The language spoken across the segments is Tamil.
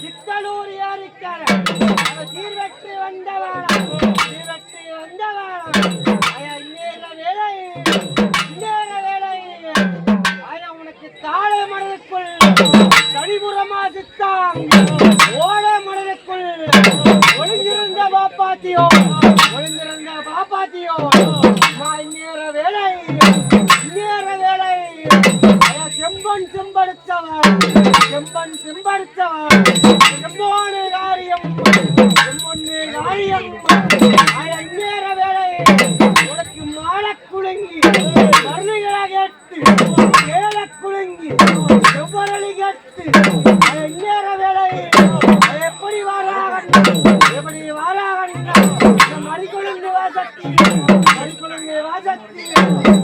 சித்தலூர் ஏறிக்கர அவ சீர்வெற்றி வந்தவாளா சீர்வெற்றி வந்தவாளா ஐயா வேலை இன்னேற வேலை ஆயா உனக்கு தாழை மனதுக்குள் கனிபுறமா சித்தாம் ஓட மனதுக்குள் ஒளிந்திருந்த பாப்பாத்தியோ. செம்பன் செம்படுத்தவன் செம்போனு காரியம். செம்பொன்னு காரியம். ஐயா வேலை உனக்கு மாலை குலுங்கி மருந்துகளை கேட்டு ஏழை குலுங்கி செவ்வரளி கேட்டு ஐயா வேலை எப்படி வாராகன்? எப்படி வாராகன் மறிக்கொழுந்து வாசத்தி மறிக்கொழுந்து வாசத்தி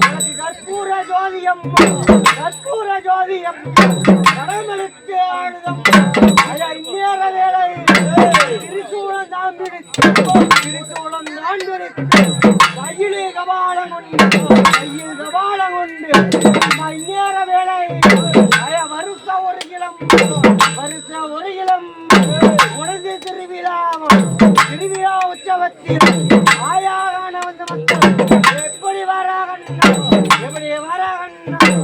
எனக்கு கற்பூர ஜோதியம் கற்பூர ஓவியம் கடமலுக்கு ஆடுதம் இந்நேர வேலை திருசூலம் தான் பிடித்து திருசூலம் தான் பிடித்து கையிலே கபாலம் கொண்டு. கையில் கபாலம் கொண்டு. இந்நேர வேலை வருஷ ஒரு கிளம். வருஷ ஒரு கிளம். உணர்ந்து திருவிழாவும் திருவிழா உற்சவத்தில் ஆயாரான வந்த மக்கள் எப்படி வராகண்ணா? எப்படி வராகண்ணா?